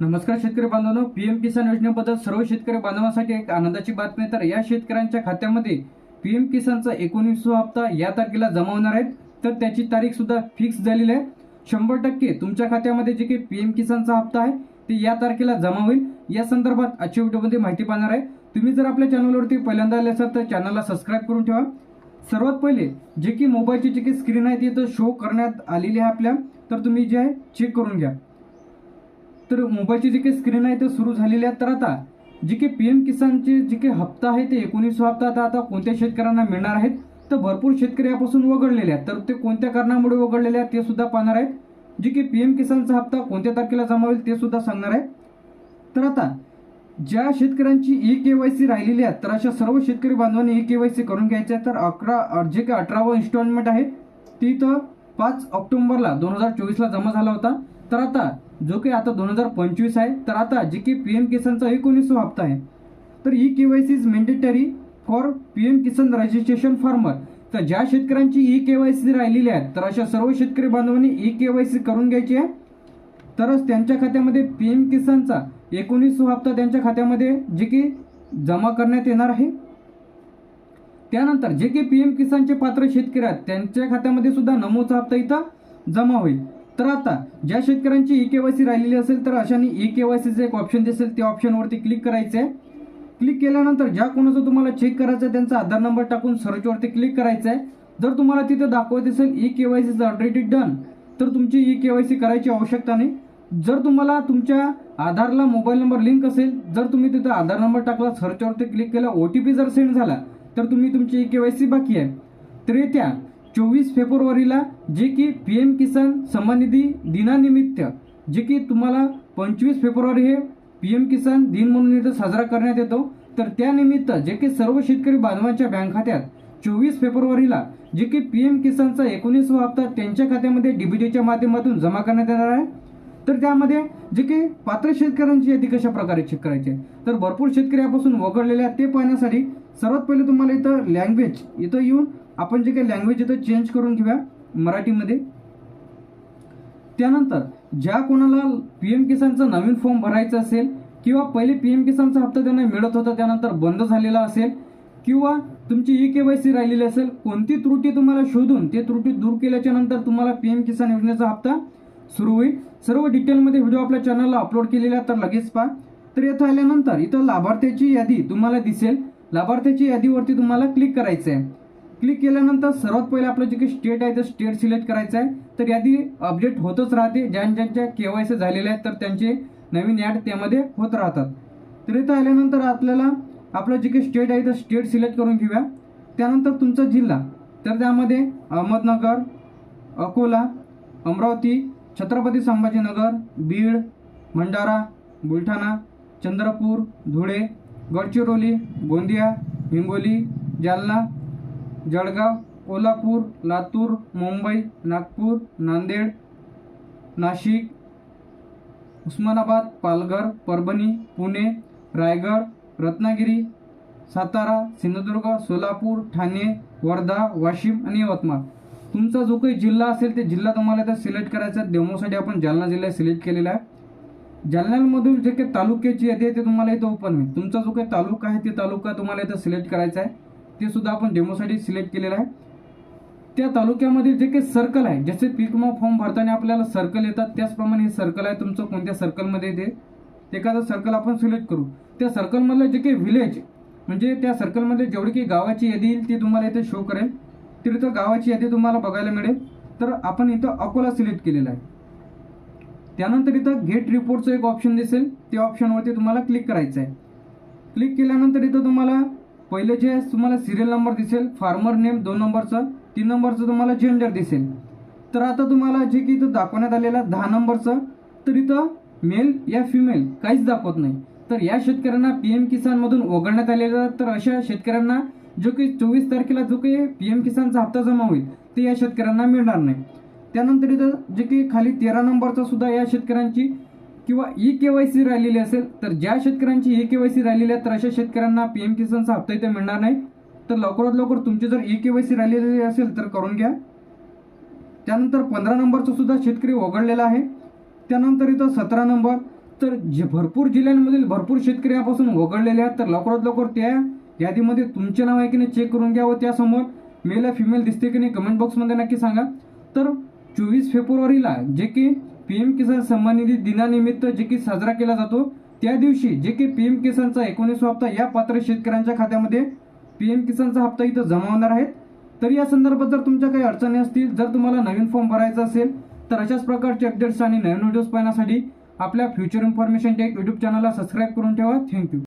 नमस्कार शेतकरी बांधवांनो. पीएम किसान योजनेबद्दल सर्व शेतकरी बांधवांसाठी एक आनंदाची बातमी तर या शेतकऱ्यांच्या खात्यामध्ये पी एम किसानचा एकोणीसवा हप्ता या तारखेला जमा होणार आहेत तर त्याची तारीख सुद्धा फिक्स झालेली आहे. शंभर टक्के तुमच्या खात्यामध्ये जे काही पीएम किसानचा हप्ता आहे ते या तारखेला जमा होईल. या संदर्भात आजच्या व्हिडिओमध्ये माहिती पाहणार आहे. तुम्ही जर आपल्या चॅनलवरती पहिल्यांदा आले असाल तर चॅनलला सबस्क्राईब करून ठेवा. सर्वात पहिले जे की मोबाईलची जी काही स्क्रीन आहे ती इथं शो करण्यात आलेली आहे आपल्या. तर तुम्ही जे आहे चेक करून घ्या. तर मोबाईलची जी काही स्क्रीन आहे ते सुरू झालेली आहे. तर आता जे काही पी एम किसानचे जे काही हप्ता आहे ते एकोणीस हप्ता आता आता कोणत्या शेतकऱ्यांना मिळणार आहेत? तर भरपूर शेतकरी यापासून वगळलेले आहेत. तर ते कोणत्या कारणामुळे वगळलेले आहेत ते सुद्धा पाहणार आहेत. जे की पी एम किसानचा हप्ता कोणत्या तारखेला जमा होईल ते सुद्धा सांगणार आहे तर आता ज्या शेतकऱ्यांची ई के वाय सी राहिलेली आहे तर अशा सर्व शेतकरी बांधवांनी ई के वाय सी करून घ्यायचे आहे. तर अकरा जे काही अठरावं इन्स्टॉलमेंट आहे ती तर पाच ऑक्टोबरला दोन हजार चोवीसला जमा झाला होता. तर आता जो काही आता दोन हजार पंचवीस आहे तर आता जे की पी एम किसानचा एकोणीसवा हप्ता आहे. तर E K Y C is mandatory for P M Kisan registration farmer तर ज्या शेतकऱ्यांची ई के वाय सी राहिलेली आहे तर अशा सर्व शेतकरी बांधवांनी ई के वाय सी करून घ्यायची आहे. तरच त्यांच्या खात्यामध्ये पी एम किसानचा एकोणीसवा हप्ता त्यांच्या खात्यामध्ये जे की जमा करण्यात येणार आहे. त्यानंतर जे की पी एम किसानचे पात्र शेतकरी आहेत त्यांच्या खात्यामध्ये सुद्धा नमोचा हप्ता इथं जमा होईल. तर आता ज्या शेतकऱ्यांची ई के वाय सी राहिलेली असेल तर अशाने ई के वाय सीचं एक ऑप्शन दिसेल. त्या ऑप्शनवरती क्लिक करायचं आहे क्लिक केल्यानंतर ज्या कोणाचं तुम्हाला चेक करायचं आहे त्यांचा आधार नंबर टाकून सर्चवरती क्लिक करायचं आहे जर तुम्हाला तिथं दाखवत असेल ई के वाय सीचं ऑलरेडी डन तर तुमची ई के वाय सी करायची आवश्यकता नाही. जर तुम्हाला तुमच्या आधारला मोबाईल नंबर लिंक असेल जर तुम्ही तिथं आधार नंबर टाकला सर्चवरती क्लिक केला ओ टी पी जर सेंड झाला तर तुम्ही तुमची ई के वाय सी बाकी आहे. तर येत्या चोवीस फेब्रुवारीला जे की पी एम किसान सन्मान निधी दिनानिमित्त जे की तुम्हाला पंचवीस फेब्रुवारी हे पी एम किसान दिन म्हणून इथं साजरा करण्यात येतो. तर त्यानिमित्त जे की सर्व शेतकरी बांधवांच्या बँक खात्यात चोवीस फेब्रुवारीला जे की पी एम किसानचा एकोणीसवा हप्ता त्यांच्या खात्यामध्ये डीबीटीच्या माध्यमातून जमा करण्यात येणार आहे. तर त्यामध्ये जे की पात्र शेतकऱ्यांची यादी कशा प्रकारे चेक करायची आहे? तर भरपूर शेतकरी यापासून वगळलेले आहेत ते पाहण्यासाठी सर्वात पहिले तुम्हाला इथं लँग्वेज इथं येऊन आपण जे काही लँग्वेज इथं चेंज करून घेऊया मराठीमध्ये. त्यानंतर ज्या कोणाला पी एम किसानचा नवीन फॉर्म भरायचा असेल किंवा पहिले पी एम किसानचा हप्ता त्यांना मिळत होता त्यानंतर बंद झालेला असेल किंवा तुमची ई के वाय सी राहिलेली असेल कोणती त्रुटी तुम्हाला शोधून ते त्रुटी दूर केल्याच्यानंतर तुम्हाला पी एम किसान योजनेचा हप्ता सुरू होईल. सर्व डिटेलमध्ये व्हिडिओ आपल्या चॅनलला अपलोड केलेला तर लगेच पहा. तर येथे आल्यानंतर इथं लाभार्थ्याची यादी तुम्हाला दिसेल. लाभार्थ्याची यादीवरती तुम्हाला क्लिक करायचं आहे क्लिक केल्यानंतर सर्वात पहिले आपलं जे काही स्टेट आहे ते स्टेट सिलेक्ट करायचं आहे तर यादी अपडेट होतच राहते. ज्या ज्यांच्या के वाय सी झालेल्या आहेत तर त्यांचे नवीन ॲड त्यामध्ये होत राहतात. तर इथं आल्यानंतर आपल्याला आपलं जे काही स्टेट आहे तर स्टेट सिलेक्ट करून घेऊया. त्यानंतर तुमचा जिल्हा. तर त्यामध्ये अहमदनगर अकोला अमरावती छत्रपती संभाजीनगर बीड भंडारा बुलढाणा चंद्रपूर धुळे गडचिरोली गोंदिया हिंगोली जालना जळगाव कोल्हापूर लातूर मुंबई नागपूर नांदेड नाशिक उस्मानाबाद पालघर परभणी पुणे रायगड रत्नागिरी सातारा सिंधुदुर्ग सोलापूर ठाणे वर्धा वाशिम आणि यवतमाळ. तुमचा जो काही जिल्हा असेल ते जिल्हा तुम्हाला इथं सिलेक्ट करायचा आहे. डेमोसाठी आपण जालना जिल्हा सिलेक्ट केलेला आहे. जालन्यामधून जे काही तालुक्याची यादी आहे ते तुम्हाला इथं ओपन होईल. तुमचा जो काही तालुका आहे ते तालुका तुम्हाला इथं सिलेक्ट करायचा आहे. ते सुद्धा आपण डेमोसाठी सिलेक्ट केलेलं आहे. त्या तालुक्यामध्ये जे काही सर्कल आहे जसे पीक विमा फॉर्म भरताना आपल्याला सर्कल येतात त्याचप्रमाणे हे सर्कल आहे तुमचं कोणत्या सर्कलमध्ये येते एखादं सर्कल आपण सिलेक्ट करू. त्या सर्कलमधलं जे काही विलेज म्हणजे त्या सर्कलमध्ये जेवढी काही गावाची यादी येईल ती तुम्हाला इथे शो करेल. तर इथं गावाची यादी तुम्हाला बघायला मिळेल. तर आपण इथं अकोला सिलेक्ट केलेलं आहे. त्यानंतर इथं गेट रिपोर्टचं एक ऑप्शन दिसेल. त्या ऑप्शनवरती तुम्हाला क्लिक करायचं आहे क्लिक केल्यानंतर इथं तुम्हाला पहिले जे तुम्हाला सिरियल नंबर दिसेल फार्मर नेम दोन नंबरचं तीन नंबरचं तुम्हाला जेंडर दिसेल. तर आता तुम्हाला जे की इथं दाखवण्यात आलेलं आहे दहा नंबरचं तर इथं मेल या फिमेल काहीच दाखवत नाही. तर या शेतकऱ्यांना पी एम किसानमधून वगळण्यात आलेलं तर अशा शेतकऱ्यांना जो की चोवीस तारखेला जो काही पी एम किसानचा हप्ता जमा होईल ते या शेतकऱ्यांना मिळणार नाही. त्यानंतर इथं जे की खाली तेरा नंबरचा सुद्धा या शेतकऱ्यांची किंवा ई के वाय सी राहिलेली असेल तर ज्या शेतकऱ्यांची ई के वाय सी राहिलेली आहे तर अशा शेतकऱ्यांना पी एम किसानचा हप्ता इथे मिळणार नाही. तर लवकरात लवकर तुमची जर ई के वाय सी राहिलेली असेल तर करून घ्या. त्यानंतर पंधरा नंबरचा सुद्धा शेतकरी वगळलेला आहे. त्यानंतर इथं सतरा नंबर. तर जे भरपूर जिल्ह्यांमधील भरपूर शेतकरी यापासून वगळलेले आहेत तर लवकरात लवकर त्या यादीमध्ये तुमचे नाव आहे की नाही चेक करून घ्या व त्यासमोर मेल फिमेल दिसते की नाही कमेंट बॉक्समध्ये नक्की सांगा. तर चोवीस फेब्रुवारीला जे की पी एम किसान सन्मान निधी दिनानिमित्त जे की साजरा केला जातो त्या दिवशी जे की पी एम किसानचा एकोणीसवा हप्ता या पात्र शेतकऱ्यांच्या खात्यामध्ये पी एम किसानचा हप्ता इथं जमा होणार आहे. तर या संदर्भात जर तुमच्या काही अडचणी असतील जर तुम्हाला नवीन फॉर्म भरायचा असेल तर अशाच प्रकारचे अपडेट्स आणि नवीन व्हिडिओज पाहण्यासाठी आपल्या फ्युचर इन्फॉर्मेशन टेक यूट्यूब चॅनलला सबस्क्राईब करून ठेवा. Thank you.